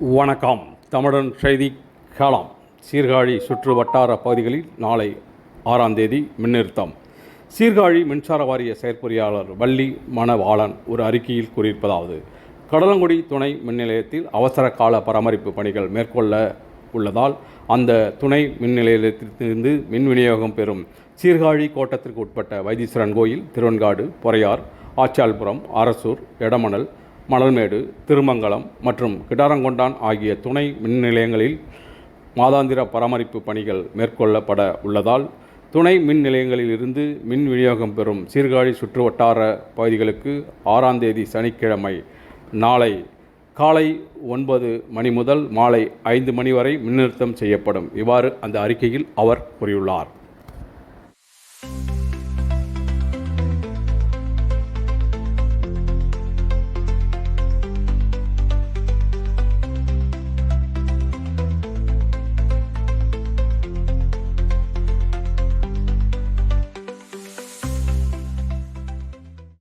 வணக்கம். தமிழன் செய்தி காலம் சீர்காழி சுற்று வட்டார பகுதிகளில் நாளை ஆறாம் தேதி மின்னிறுத்தம். சீர்காழி மின்சார வாரிய செயற்பொறியாளர் வள்ளி மணவாளன் ஒரு அறிக்கையில் கூறியிருப்பதாவது கடலங்குடி துணை மின் நிலையத்தில் அவசர கால பராமரிப்பு பணிகள் மேற்கொள்ள உள்ளதால் அந்த துணை மின் நிலையத்திலிருந்து மின் விநியோகம் பெறும் சீர்காழி கோட்டத்திற்கு உட்பட்ட வைத்தீஸ்வரன் கோயில் திருவன்காடு பொறையார் ஆச்சால்புரம் அரசூர் எடமணல் மணல்மேடு திருமங்கலம் மற்றும் கிடாரங்கொண்டான் ஆகிய துணை மின் நிலையங்களில் மாதாந்திர பராமரிப்பு பணிகள் மேற்கொள்ளப்பட உள்ளதால் துணை மின் நிலையங்களில் இருந்து மின் விநியோகம் பெறும் சீர்காழி சுற்றுவட்டார பகுதிகளுக்கு ஆறாம் தேதி சனிக்கிழமை நாளை காலை ஒன்பது மணி முதல் மாலை ஐந்து மணி வரை மின்னிறுத்தம் செய்யப்படும். இவ்வாறு அந்த அறிக்கையில் அவர் கூறியுள்ளார்.